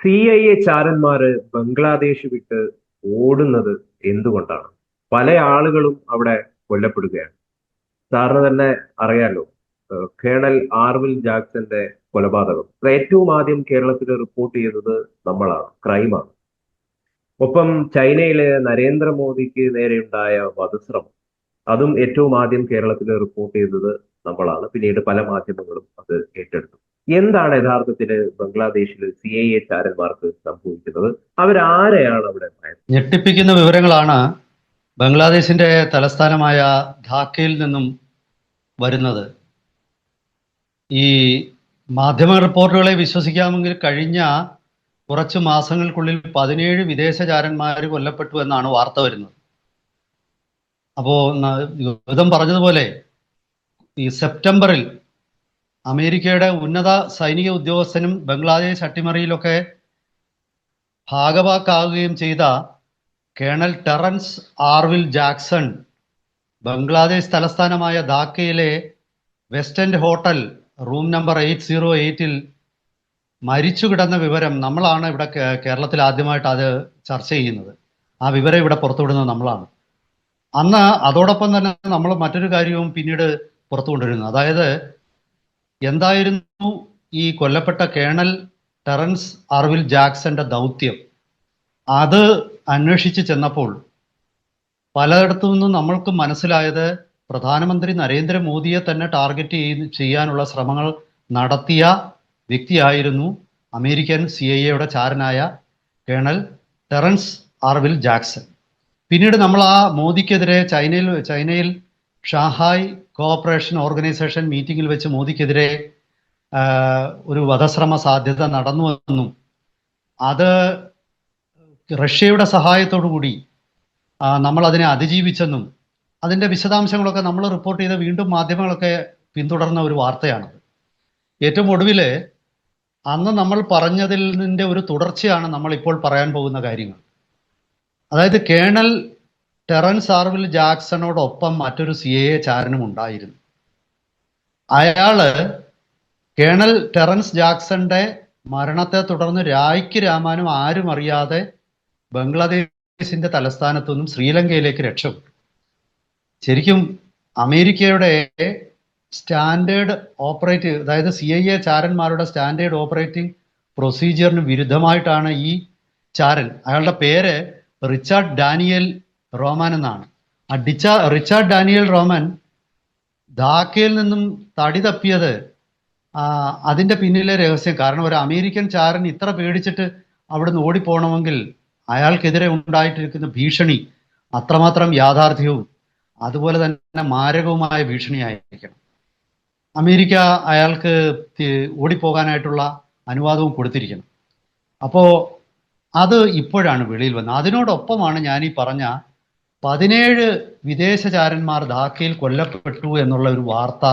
C I A ചാരന്മാര് ബംഗ്ലാദേശ് വിട്ട് ഓടുന്നത് എന്തുകൊണ്ടാണ്? പല ആളുകളും അവിടെ കൊല്ലപ്പെടുകയാണ്. സാറിന് തന്നെ അറിയാലോ കേണൽ ആർവിൽ ജാക്സന്റെ കൊലപാതകം. ഏറ്റവും ആദ്യം കേരളത്തിൽ റിപ്പോർട്ട് ചെയ്തത് നമ്മളാണ് ക്രൈമാണ്. ഒപ്പം ചൈനയിലെ നരേന്ദ്രമോദിക്ക് നേരെയുണ്ടായ വധശ്രമം അതും ഏറ്റവും ആദ്യം കേരളത്തിൽ റിപ്പോർട്ട് ചെയ്തത് നമ്മളാണ്. പിന്നീട് പല മാധ്യമങ്ങളും അത് ഏറ്റെടുത്തു. എന്താണ് യഥാർത്ഥത്തിൽ ബംഗ്ലാദേശിൽ സി ഐ എ ചാരന്മാർക്ക് സംഭവിക്കുന്നത്? അവരാരെയാണ് അവിടെ? ഞെട്ടിപ്പിക്കുന്ന വിവരങ്ങളാണ് ബംഗ്ലാദേശിന്റെ തലസ്ഥാനമായ ധാക്കയിൽ നിന്നും വരുന്നത്. ഈ മാധ്യമ റിപ്പോർട്ടുകളെ വിശ്വസിക്കാമെങ്കിൽ കഴിഞ്ഞ കുറച്ച് മാസങ്ങൾക്കുള്ളിൽ പതിനേഴ് വിദേശചാരന്മാർ കൊല്ലപ്പെട്ടു എന്നാണ് വാർത്ത വരുന്നത്. അപ്പോൾ യുദ്ധം പറഞ്ഞതുപോലെ ഈ സെപ്റ്റംബറിൽ അമേരിക്കയുടെ ഉന്നത സൈനിക ഉദ്യോഗസ്ഥനും ബംഗ്ലാദേശ് അട്ടിമറിയിലൊക്കെ ഭാഗവാക്കാവുകയും ചെയ്ത colonel Terence Orville Jackson Bangladesh തലസ്ഥാനമായ ധാക്കയിലെ West End hotel room number eight zero എയ്റ്റിൽ മരിച്ചു കിടന്ന വിവരം നമ്മളാണ് ഇവിടെ കേരളത്തിൽ ആദ്യമായിട്ട് അത് ചർച്ച ചെയ്യുന്നത്. ആ വിവരം ഇവിടെ പുറത്തുവിടുന്നത് നമ്മളാണ്. അന്ന് അതോടൊപ്പം തന്നെ നമ്മൾ മറ്റൊരു കാര്യവും പിന്നീട് പുറത്തു കൊണ്ടുവരുന്നു അതായത് എന്തായിരുന്നു ഈ കൊല്ലപ്പെട്ട കേണൽ ടെറൻസ് ആർവിൽ ജാക്സന്റെ ദൗത്യം? അത് അന്വേഷിച്ച് ചെന്നപ്പോൾ പലയിടത്തു നിന്നും നമ്മൾക്ക് മനസ്സിലായത് പ്രധാനമന്ത്രി നരേന്ദ്രമോദിയെ തന്നെ ടാർഗറ്റ് ചെയ്യാനുള്ള ശ്രമങ്ങൾ നടത്തിയ വ്യക്തിയായിരുന്നു അമേരിക്കൻ സി ഐ എയുടെ ചാരനായ കേണൽ ടെറൻസ് ആർവിൽ ജാക്സൺ. പിന്നീട് നമ്മൾ ആ മോദിക്കെതിരെ ചൈനയിൽ ചൈനയിൽ ഷാഹായ് കോഓപ്പറേഷൻ ഓർഗനൈസേഷൻ മീറ്റിംഗിൽ വെച്ച് മോദിക്കെതിരെ ഒരു വധശ്രമ സാധ്യത നടന്നുവെന്നും അത് റഷ്യയുടെ കൂടി നമ്മൾ അതിനെ അതിജീവിച്ചെന്നും അതിന്റെ വിശദാംശങ്ങളൊക്കെ നമ്മൾ റിപ്പോർട്ട് ചെയ്ത് വീണ്ടും മാധ്യമങ്ങളൊക്കെ പിന്തുടർന്ന ഒരു വാർത്തയാണത്. ഏറ്റവും ഒടുവിൽ അന്ന് നമ്മൾ പറഞ്ഞതിൽ നിന്റെ ഒരു തുടർച്ചയാണ് നമ്മൾ ഇപ്പോൾ പറയാൻ പോകുന്ന കാര്യങ്ങൾ. അതായത് കേണൽ ടെറൻസ് ആർവിൽ ജാക്സണോടൊപ്പം മറ്റൊരു സി എ ചാരനും ഉണ്ടായിരുന്നു. അയാൾ കേണൽ ടെറൻസ് ജാക്സന്റെ മരണത്തെ തുടർന്ന് രായ്ക്ക് രാമാനും ആരും അറിയാതെ ബംഗ്ലാദേശിന്റെ തലസ്ഥാനത്തു നിന്നും ശ്രീലങ്കയിലേക്ക് രക്ഷപ്പെട്ടു. ശരിക്കും അമേരിക്കയുടെ സ്റ്റാൻഡേർഡ് ഓപ്പറേറ്റ് അതായത് സി ഐ എ ചാരന്മാരുടെ സ്റ്റാൻഡേർഡ് ഓപ്പറേറ്റിംഗ് പ്രൊസീജിയറിന് വിരുദ്ധമായിട്ടാണ് ഈ ചാരൻ. അയാളുടെ പേര് റിച്ചാർഡ് ഡാനിയൽ റോമാൻ എന്നാണ്. ആ ഡിച്ച റിച്ചാർഡ് ഡാനിയൽ റോമൻ ധാക്കയിൽ നിന്നും തടി തപ്പിയത് അതിന്റെ പിന്നിലെ രഹസ്യം. കാരണം ഒരു അമേരിക്കൻ ചാരൻ ഇത്ര പേടിച്ചിട്ട് അവിടുന്ന് ഓടിപ്പോണമെങ്കിൽ അയാൾക്കെതിരെ ഉണ്ടായിട്ടിരിക്കുന്ന ഭീഷണി അത്രമാത്രം യാഥാർത്ഥ്യവും അതുപോലെ തന്നെ മാരകവുമായ ഭീഷണിയായിരിക്കണം. അമേരിക്ക അയാൾക്ക് ഓടിപ്പോകാനായിട്ടുള്ള അനുവാദവും കൊടുത്തിരിക്കണം അപ്പോൾ അത് ഇപ്പോഴാണ് വെളിയിൽ വന്നത്. അതിനോടൊപ്പമാണ് ഞാൻ ഈ പറഞ്ഞ പതിനേഴ് വിദേശചാരന്മാർ ധാക്കയിൽ കൊല്ലപ്പെട്ടു എന്നുള്ള ഒരു വാർത്ത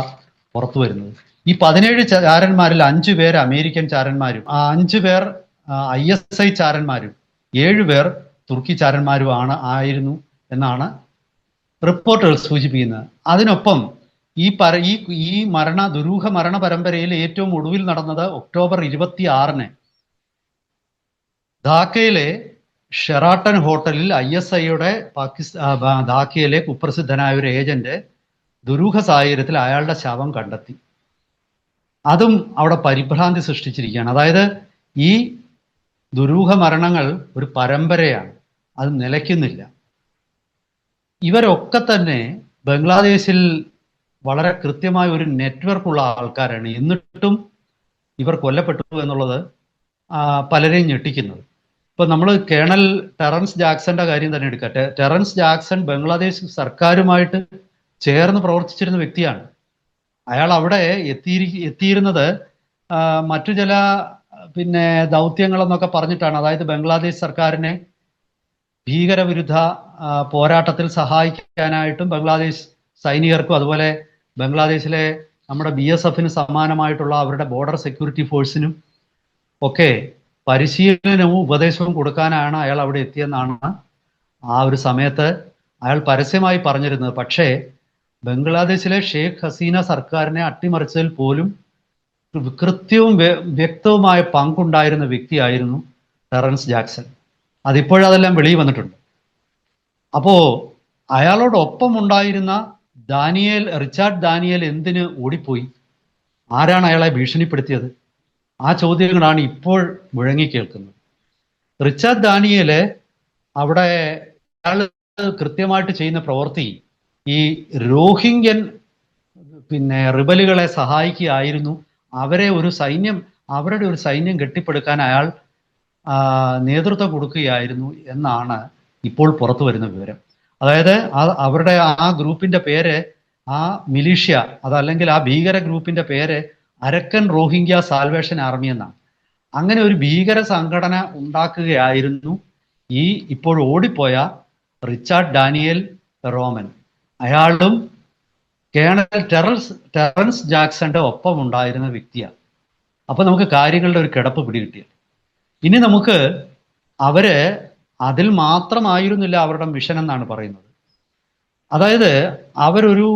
പുറത്തു വരുന്നത്. ഈ പതിനേഴ് ചാരന്മാരിൽ അഞ്ചു പേർ അമേരിക്കൻ ചാരന്മാരും ആ അഞ്ചു പേർ ഐ എസ് ഐ ചാരന്മാരും ഏഴു പേർ തുർക്കി ചാരന്മാരുമാണ് ആയിരുന്നു എന്നാണ് റിപ്പോർട്ടുകൾ സൂചിപ്പിക്കുന്നത്. അതിനൊപ്പം ഈ പര ഈ ഈ മരണ ദുരൂഹ മരണ പരമ്പരയിൽ ഏറ്റവും ഒടുവിൽ നടന്നത് ഒക്ടോബർ ഇരുപത്തി ആറിന് ധാക്കയിലെ ഷെറാട്ടൺ ഹോട്ടലിൽ ഐ എസ് ഐയുടെ പാകിസ്ഥാൻ ധാക്കയിലെ കുപ്രസിദ്ധനായ ഒരു ഏജന്റ് ദുരൂഹ സാഹചര്യത്തിൽ അയാളുടെ ശവം കണ്ടെത്തി. അതും അവിടെ പരിഭ്രാന്തി സൃഷ്ടിച്ചിരിക്കുകയാണ്. അതായത് ഈ ദുരൂഹ മരണങ്ങൾ ഒരു പരമ്പരയാണ്. അത് നിലയ്ക്കുന്നില്ല. ഇവരൊക്കെ തന്നെ ബംഗ്ലാദേശിൽ വളരെ കൃത്യമായ ഒരു നെറ്റ്വർക്കുള്ള ആൾക്കാരാണ്. എന്നിട്ടും ഇവർ കൊല്ലപ്പെട്ടു എന്നുള്ളത് പലരെയും ഞെട്ടിക്കുന്നത്. ഇപ്പൊ നമ്മൾ കേണൽ ടെറൻസ് ജാക്സന്റെ കാര്യം തന്നെ എടുക്കട്ടെ ടെറൻസ് ജാക്സൺ ബംഗ്ലാദേശ് സർക്കാരുമായിട്ട് ചേർന്ന് പ്രവർത്തിച്ചിരുന്ന വ്യക്തിയാണ്. അയാൾ അവിടെ എത്തിയിരി എത്തിയിരുന്നത് മറ്റു ചില പിന്നെ ദൗത്യങ്ങളെന്നൊക്കെ പറഞ്ഞിട്ടാണ്. അതായത് ബംഗ്ലാദേശ് സർക്കാരിനെ ഭീകരവിരുദ്ധ പോരാട്ടത്തിൽ സഹായിക്കാനായിട്ടും ബംഗ്ലാദേശ് സൈനികർക്കും അതുപോലെ ബംഗ്ലാദേശിലെ നമ്മുടെ ബി എസ് എഫിന് സമാനമായിട്ടുള്ള അവരുടെ ബോർഡർ സെക്യൂരിറ്റി ഫോഴ്സിനും ഒക്കെ പരിശീലനവും ഉപദേശവും കൊടുക്കാനാണ് അയാൾ അവിടെ എത്തിയെന്നാണ് ആ ഒരു സമയത്ത് അയാൾ പരസ്യമായി പറഞ്ഞിരുന്നത്. പക്ഷേ ബംഗ്ലാദേശിലെ ഷെയ്ഖ് ഹസീന സർക്കാരിനെ അട്ടിമറിച്ചതിൽ പോലും കൃത്യവും വ്യക്തവുമായ പങ്കുണ്ടായിരുന്ന വ്യക്തിയായിരുന്നു ടെറൻസ് ജാക്സൺ. അതിപ്പോഴതെല്ലാം വെളിയിൽ വന്നിട്ടുണ്ട്. അപ്പോ അയാളോടൊപ്പം ഉണ്ടായിരുന്ന ദാനിയേൽ റിച്ചാർഡ് ദാനിയേൽ എന്തിന് ഓടിപ്പോയി? ആരാണ് അയാളെ ഭീഷണിപ്പെടുത്തിയത്? ആ ചോദ്യങ്ങളാണ് ഇപ്പോൾ മുഴങ്ങി കേൾക്കുന്നത്. റിച്ചാർഡ് ദാനിയൽ അവിടെ അയാൾ കൃത്യമായിട്ട് ചെയ്യുന്ന പ്രവൃത്തി ഈ റോഹിംഗ്യൻ പിന്നെ റിബലുകളെ സഹായിക്കുകയായിരുന്നു. അവരെ ഒരു സൈന്യം അവരുടെ ഒരു സൈന്യം കെട്ടിപ്പടുക്കാൻ അയാൾ നേതൃത്വം കൊടുക്കുകയായിരുന്നു എന്നാണ് ഇപ്പോൾ പുറത്തു വരുന്ന വിവരം. അതായത് അവരുടെ ആ ഗ്രൂപ്പിന്റെ പേര് ആ മിലീഷ്യ അതല്ലെങ്കിൽ ആ ഭീകര ഗ്രൂപ്പിന്റെ പേര് അരക്കൻ റോഹിംഗ്യ സാൽവേഷൻ ആർമി എന്നാണ്. അങ്ങനെ ഒരു ഭീകര സംഘടന ഉണ്ടാക്കുകയായിരുന്നു ഈ ഇപ്പോൾ ഓടിപ്പോയ റിച്ചാർഡ് ഡാനിയൽ റോമൻ. അയാളും കേണൽ ടെറൻസ് ടെറൻസ് ജാക്സന്റെ ഒപ്പം ഉണ്ടായിരുന്ന വ്യക്തിയാണ്. അപ്പൊ നമുക്ക് കാര്യങ്ങളുടെ ഒരു കിടപ്പ് പിടികിട്ടിയ ഇനി നമുക്ക് അവർ അതിൽ മാത്രമായിരുന്നില്ല അവരുടെ മിഷൻ എന്നാണ് പറയുന്നത്. അതായത് അവരൊരു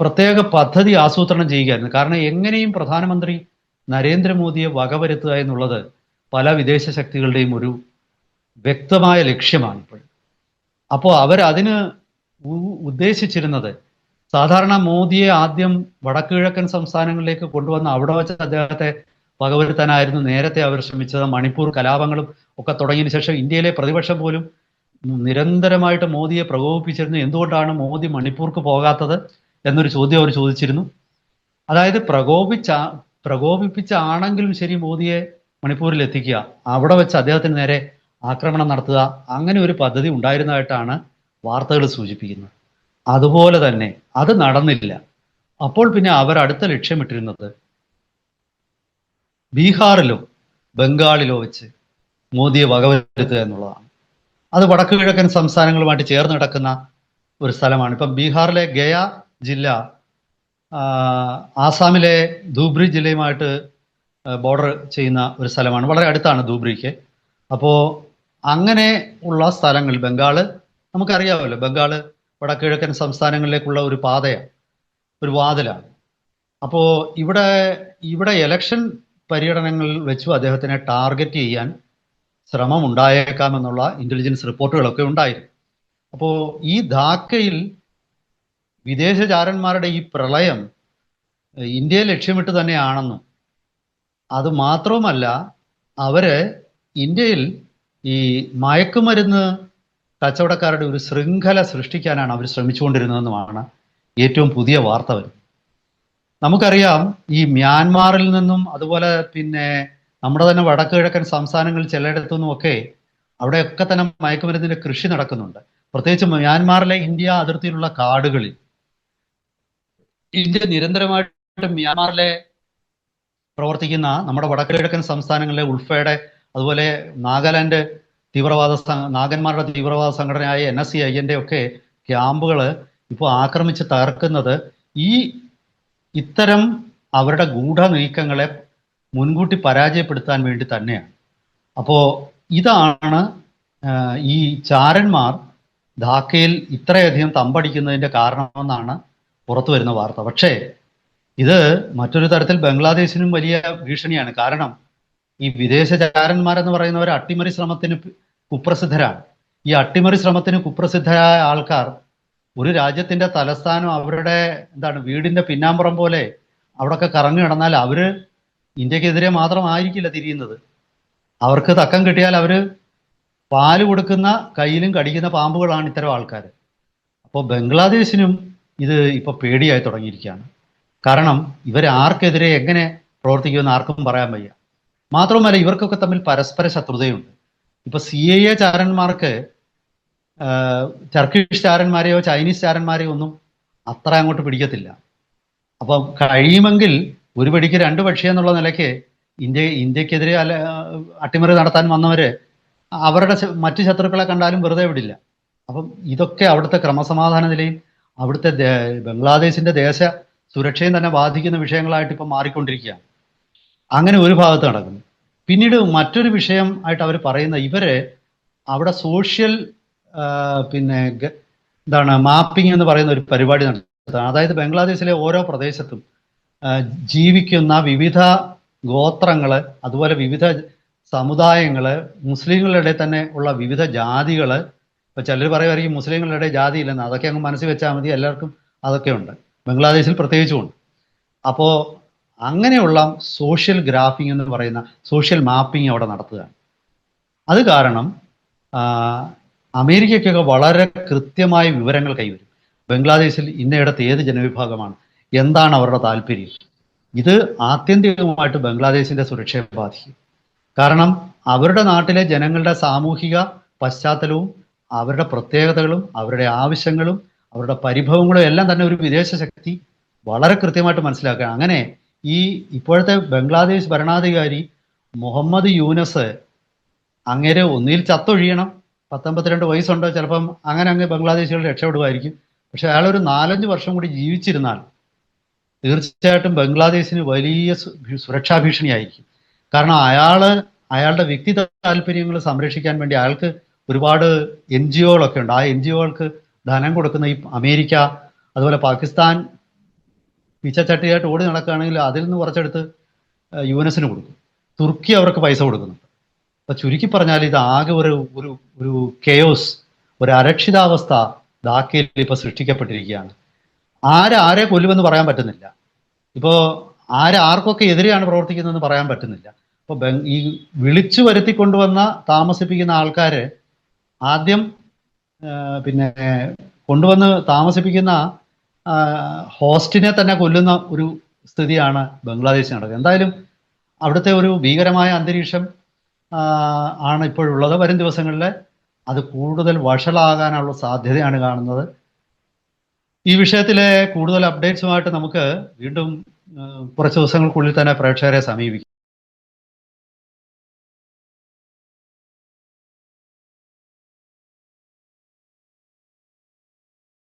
പ്രത്യേക പദ്ധതി ആസൂത്രണം ചെയ്യുകയായിരുന്നു. കാരണം എങ്ങനെയും പ്രധാനമന്ത്രി നരേന്ദ്രമോദിയെ വകവരുത്തുക എന്നുള്ളത് പല വിദേശ ശക്തികളുടെയും ഒരു വ്യക്തമായ ലക്ഷ്യമാണ് ഇപ്പോൾ. അപ്പോൾ അവർ അതിന് ഉദ്ദേശിച്ചിരുന്നത് സാധാരണ മോദിയെ ആദ്യം വടക്കുകിഴക്കൻ സംസ്ഥാനങ്ങളിലേക്ക് കൊണ്ടുവന്ന് അവിടെ വെച്ച് അദ്ദേഹത്തെ വകവരുത്താനായിരുന്നു നേരത്തെ അവർ ശ്രമിച്ചത്. മണിപ്പൂർ കലാപങ്ങളും ഒക്കെ തുടങ്ങിയതിനു ശേഷം ഇന്ത്യയിലെ പ്രതിപക്ഷം പോലും നിരന്തരമായിട്ട് മോദിയെ പ്രകോപിപ്പിച്ചിരുന്നു. എന്തുകൊണ്ടാണ് മോദി മണിപ്പൂർക്ക് പോകാത്തത് എന്നൊരു ചോദ്യം അവർ ചോദിച്ചിരുന്നു. അതായത് പ്രകോപിച്ച പ്രകോപിപ്പിച്ച ആണെങ്കിലും ശരി മോദിയെ മണിപ്പൂരിൽ എത്തിക്കുക അവിടെ വെച്ച് അദ്ദേഹത്തിന് നേരെ ആക്രമണം നടത്തുക അങ്ങനെ ഒരു പദ്ധതി ഉണ്ടായിരുന്നതായിട്ടാണ് വാർത്തകൾ സൂചിപ്പിക്കുന്നത്. അതുപോലെ തന്നെ അത് നടന്നില്ല. അപ്പോൾ പിന്നെ അവർ അടുത്ത ലക്ഷ്യമിട്ടിരുന്നത് ബീഹാറിലോ ബംഗാളിലോ വെച്ച് മോദിയെ വകവരുത്തുക എന്നുള്ളതാണ്. അത് വടക്കു കിഴക്കൻ സംസ്ഥാനങ്ങളുമായിട്ട് ചേർന്ന് കിടക്കുന്ന ഒരു സ്ഥലമാണ്. ഇപ്പം ബീഹാറിലെ ഗയ ജില്ല ആസാമിലെ ധൂബ്രി ജില്ലയുമായിട്ട് ബോർഡർ ചെയ്യുന്ന ഒരു സ്ഥലമാണ്. വളരെ അടുത്താണ് ധൂബ്രിക്ക്. അപ്പോൾ അങ്ങനെ ഉള്ള സ്ഥലങ്ങൾ ബംഗാൾ നമുക്കറിയാമല്ലോ ബംഗാൾ വടക്കിഴക്കൻ സംസ്ഥാനങ്ങളിലേക്കുള്ള ഒരു പാതയാണ് ഒരു വാതിലാണ്. അപ്പോൾ ഇവിടെ ഇവിടെ ഇലക്ഷൻ പര്യടനങ്ങളിൽ വെച്ചു അദ്ദേഹത്തിനെ ടാർഗറ്റ് ചെയ്യാൻ ശ്രമം ഉണ്ടായേക്കാമെന്നുള്ള ഇന്റലിജൻസ് റിപ്പോർട്ടുകളൊക്കെ ഉണ്ടായിരുന്നു. അപ്പോൾ ഈ ധാക്കയിൽ വിദേശ ചാരന്മാരുടെ ഈ പ്രളയം ഇന്ത്യയെ ലക്ഷ്യമിട്ട് തന്നെയാണെന്നും അത് മാത്രവുമല്ല അവർ ഇന്ത്യയിൽ ഈ മയക്കുമരുന്ന് കച്ചവടക്കാരുടെ ഒരു ശൃംഖല സൃഷ്ടിക്കാനാണ് അവർ ശ്രമിച്ചുകൊണ്ടിരുന്നതെന്നുമാണ് ഏറ്റവും പുതിയ വാർത്ത വരുന്നത്. നമുക്കറിയാം ഈ മ്യാൻമാറിൽ നിന്നും അതുപോലെ പിന്നെ നമ്മുടെ തന്നെ വടക്ക് കിഴക്കൻ സംസ്ഥാനങ്ങളിൽ ചിലയിടത്തു നിന്നുമൊക്കെ അവിടെയൊക്കെ തന്നെ മയക്കുമരുന്നിന്റെ കൃഷി നടക്കുന്നുണ്ട്. പ്രത്യേകിച്ച് മ്യാൻമാറിലെ ഇന്ത്യ അതിർത്തിയിലുള്ള കാടുകളിൽ. ഇന്ത്യ നിരന്തരമായിട്ട് മ്യാൻമാറിലെ പ്രവർത്തിക്കുന്ന നമ്മുടെ വടക്ക് കിഴക്കൻ സംസ്ഥാനങ്ങളിലെ ഉൾഫയുടെ അതുപോലെ നാഗാലാൻഡ് തീവ്രവാദ നാഗന്മാരുടെ തീവ്രവാദ സംഘടനയായ എൻ എസ് സി ഒക്കെ ക്യാമ്പുകൾ ഇപ്പോൾ ആക്രമിച്ച് തകർക്കുന്നത് ഈ ഇത്തരം അവരുടെ ഗൂഢ നീക്കങ്ങളെ മുൻകൂട്ടി പരാജയപ്പെടുത്താൻ വേണ്ടി തന്നെയാണ്. അപ്പോൾ ഇതാണ് ഈ ചാരന്മാർ ധാക്കയിൽ ഇത്രയധികം തമ്പടിക്കുന്നതിന്റെ കാരണമെന്നാണ് പുറത്തു വരുന്ന വാർത്ത. പക്ഷേ ഇത് മറ്റൊരു തരത്തിൽ ബംഗ്ലാദേശിനും വലിയ ഭീഷണിയാണ്. കാരണം ഈ വിദേശ ചാരന്മാരെന്ന് പറയുന്നവർ അട്ടിമറി ശ്രമത്തിന് കുപ്രസിദ്ധരാണ്. ഈ അട്ടിമറി ശ്രമത്തിന് കുപ്രസിദ്ധരായ ആൾക്കാർ ഒരു രാജ്യത്തിന്റെ തലസ്ഥാനം അവരുടെ എന്താണ് വീടിന്റെ പിന്നാമ്പുറം പോലെ അവിടൊക്കെ കറങ്ങി കിടന്നാൽ അവർ ഇന്ത്യക്കെതിരെ മാത്രമായിരിക്കില്ല തിരിയുന്നത്. അവർക്ക് തക്കം കിട്ടിയാൽ അവർ പാൽ കൊടുക്കുന്ന കയ്യിലും കടിക്കുന്ന പാമ്പുകളാണ് ഇത്തരം ആൾക്കാർ അപ്പോൾ ബംഗ്ലാദേശിനും ഇത് ഇപ്പോൾ പേടിയായി തുടങ്ങിയിരിക്കുകയാണ്. കാരണം ഇവർ ആർക്കെതിരെ എങ്ങനെ പ്രവർത്തിക്കുമെന്ന് ആർക്കും പറയാൻ വയ്യ. മാത്രവുമല്ല ഇവർക്കൊക്കെ തമ്മിൽ പരസ്പര ശത്രുതയുണ്ട്. ഇപ്പൊ സി എ എ ചാരന്മാർക്ക് ടർക്കിഷ് ചാരന്മാരെയോ ചൈനീസ് ചാരന്മാരെയോ ഒന്നും അത്ര അങ്ങോട്ട് പിടിക്കത്തില്ല. അപ്പം കഴിയുമെങ്കിൽ ഒരു പടിക്ക് രണ്ട് പക്ഷി എന്നുള്ള നിലയ്ക്ക് ഇന്ത്യ ഇന്ത്യക്കെതിരെ അല്ല അട്ടിമറി നടത്താൻ വന്നവര് അവരുടെ മറ്റ് ശത്രുക്കളെ കണ്ടാലും വെറുതെ വിടില്ല. അപ്പം ഇതൊക്കെ അവിടുത്തെ ക്രമസമാധാന നിലയും അവിടുത്തെ ബംഗ്ലാദേശിന്റെ ദേശ സുരക്ഷയും തന്നെ ബാധിക്കുന്ന വിഷയങ്ങളായിട്ട് ഇപ്പം മാറിക്കൊണ്ടിരിക്കുകയാണ്. അങ്ങനെ ഒരു ഭാഗത്ത് നടക്കുന്നു. പിന്നീട് മറ്റൊരു വിഷയം ആയിട്ട് അവർ പറയുന്ന ഇവർ അവിടെ സോഷ്യൽ പിന്നെ എന്താണ് മാപ്പിംഗ് എന്ന് പറയുന്ന ഒരു പരിപാടി നടത്തുന്നത് അതായത് ബംഗ്ലാദേശിലെ ഓരോ പ്രദേശത്തും ജീവിക്കുന്ന വിവിധ ഗോത്രങ്ങൾ അതുപോലെ വിവിധ സമുദായങ്ങൾ മുസ്ലിങ്ങളുടെ തന്നെ ഉള്ള വിവിധ ജാതികൾ ഇപ്പൊ ചിലർ പറയുമായിരിക്കും മുസ്ലിങ്ങളുടെ ജാതി ഇല്ലെന്ന് അതൊക്കെ അങ്ങ് മനസ്സിൽ വെച്ചാൽ മതി എല്ലാവർക്കും അതൊക്കെ ഉണ്ട്. ബംഗ്ലാദേശിൽ പ്രത്യേകിച്ചും ഉണ്ട്. അപ്പോൾ അങ്ങനെയുള്ള സോഷ്യൽ ഗ്രാഫിംഗ് എന്ന് പറയുന്ന സോഷ്യൽ മാപ്പിംഗ് അവിടെ നടത്തുകയാണ്. അത് കാരണം അമേരിക്കയ്ക്കൊക്കെ വളരെ കൃത്യമായ വിവരങ്ങൾ കൈവരും. ബംഗ്ലാദേശിൽ ഇന്നയിടത്ത് ഏത് ജനവിഭാഗമാണ്? എന്താണ് അവരുടെ താല്പര്യം? ഇത് ആത്യന്തികമായിട്ട് ബംഗ്ലാദേശിന്റെ സുരക്ഷയെ ബാധിക്കും. കാരണം അവരുടെ നാട്ടിലെ ജനങ്ങളുടെ സാമൂഹിക പശ്ചാത്തലവും അവരുടെ പ്രത്യേകതകളും അവരുടെ ആവശ്യങ്ങളും അവരുടെ പരിഭവങ്ങളും എല്ലാം തന്നെ ഒരു വിദേശ ശക്തി വളരെ കൃത്യമായിട്ട് മനസ്സിലാക്കുക. അങ്ങനെ ഈ ഇപ്പോഴത്തെ ബംഗ്ലാദേശ് ഭരണാധികാരി മുഹമ്മദ് യൂനസ് അങ്ങനെ ഒന്നിൽ ചത്തൊഴിയണം. പത്തൊമ്പത്തിരണ്ട് വയസ്സുണ്ട്. ചിലപ്പം അങ്ങനെ അങ്ങ് ബംഗ്ലാദേശികൾ രക്ഷപ്പെടുമായിരിക്കും. പക്ഷെ അയാൾ ഒരു നാലഞ്ച് വർഷം കൂടി ജീവിച്ചിരുന്നാൽ തീർച്ചയായിട്ടും ബംഗ്ലാദേശിന് വലിയ സുരക്ഷാ ഭീഷണിയായിരിക്കും. കാരണം അയാൾ അയാളുടെ വ്യക്തി താല്പര്യങ്ങൾ സംരക്ഷിക്കാൻ വേണ്ടി അയാൾക്ക് ഒരുപാട് എൻ ജി ഒകളൊക്കെ ഉണ്ട്. ആ എൻ ജി ഒകൾക്ക് ധനം കൊടുക്കുന്ന ഈ അമേരിക്ക അതുപോലെ പാകിസ്ഥാൻ പിച്ചച്ചട്ടിയായിട്ട് ഓടി നടക്കുകയാണെങ്കിൽ അതിൽ നിന്ന് കുറച്ചെടുത്ത് യു എൻ എസിന് കൊടുക്കും. തുർക്കി അവർക്ക് പൈസ കൊടുക്കുന്നുണ്ട്. അപ്പൊ ചുരുക്കി പറഞ്ഞാൽ ഇത് ആകെ ഒരു ഒരു ഒരു കെയോസ് ഒരു അരക്ഷിതാവസ്ഥ ധാക്കയിൽ ഇപ്പൊ സൃഷ്ടിക്കപ്പെട്ടിരിക്കുകയാണ്. ആര് ആരെ കൊല്ലുമെന്ന് പറയാൻ പറ്റുന്നില്ല. ഇപ്പോൾ ആരാർക്കൊക്കെ എതിരെയാണ് പ്രവർത്തിക്കുന്നതെന്ന് പറയാൻ പറ്റുന്നില്ല. അപ്പോൾ ഈ വിളിച്ചു വരുത്തി കൊണ്ടുവന്ന താമസിപ്പിക്കുന്ന ആൾക്കാർ ആദ്യം പിന്നെ കൊണ്ടുവന്ന് താമസിപ്പിക്കുന്ന ഹോസ്റ്റിനെ തന്നെ കൊല്ലുന്ന ഒരു സ്ഥിതിയാണ് ബംഗ്ലാദേശിൽ നടക്കുന്നത്. എന്തായാലും അവിടുത്തെ ഒരു ഭീകരമായ അന്തരീക്ഷം ആണ് ഇപ്പോഴുള്ളത്. വരും ദിവസങ്ങളിൽ അത് കൂടുതൽ വഷളാകാനുള്ള സാധ്യതയാണ് കാണുന്നത്. ഈ വിഷയത്തിലെ കൂടുതൽ അപ്ഡേറ്റ്സുമായിട്ട് നമുക്ക് വീണ്ടും കുറച്ച് ദിവസങ്ങൾക്കുള്ളിൽ തന്നെ പ്രേക്ഷകരെ സമീപിക്കും.